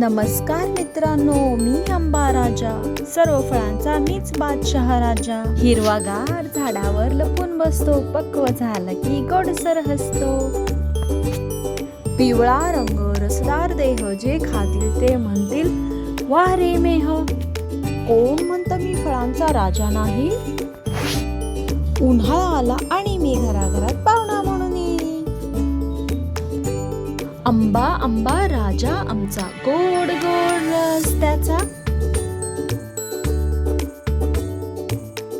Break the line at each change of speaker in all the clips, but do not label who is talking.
नमस्कार मित्रांनो मी आंबा राजा. सर्व फळांचा मीच बादशहा राजा. हिरवागार झाडावर लपून बसतो पक्व झालं की गोडसर हसतो पिवळा रंग रसदार देह जे खातील ते म्हणतील वा रे मेह. कोण म्हणतं मी फळांचा राजा नाही? उन्हाळा आला आणि आंबा आंबा राजा आमचा गोड गोड रस्त्याचा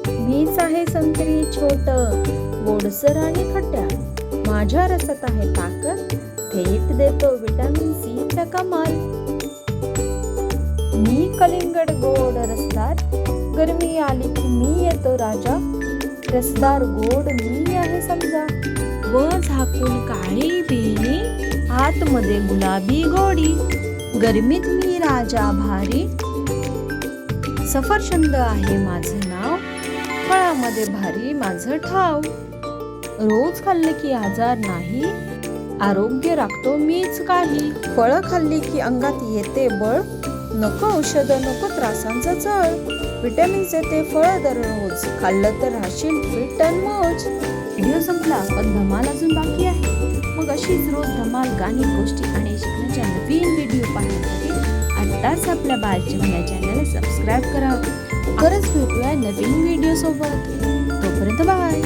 मीच आहे संत्री छोट गोडसर आणि खट्या. माझ्या रसात आहे ताकद थेट देतो विटामिन सी चा कमाल. मी कलिंगड गोड रसदार गरमी आली की मी येतो राजा. रसदार गोड मी आहे समजा. व झाकून काळी बी आतमध्ये गुलाबी गोडी गरमीत मी राजा भारी. सफरचंद आहे माझं नाव फळामध्ये भारी माझं ठाव. रोज खाल्ले की आजार नाही आरोग्य राखतो मीच काही. फळं खाल्ली की अंगात येते बळ नको औषध नको त्रासांचा चळ विटॅमिन्स येते फळ दररोज खाल्लं तर राहशील फिट अँड मौज व्हिडिओ संपला पण धमाल अजून बाकी आहे. अशीच रोज धमाल गाणी गोष्टी आणि शिकण्याच्या नवीन व्हिडिओ पाहण्यासाठी आत्ताच आपल्या बालजीवन या चॅनलला सबस्क्राईब करा. खरंच भेटूया नवीन व्हिडिओ सोबत तोपर्यंत बाय.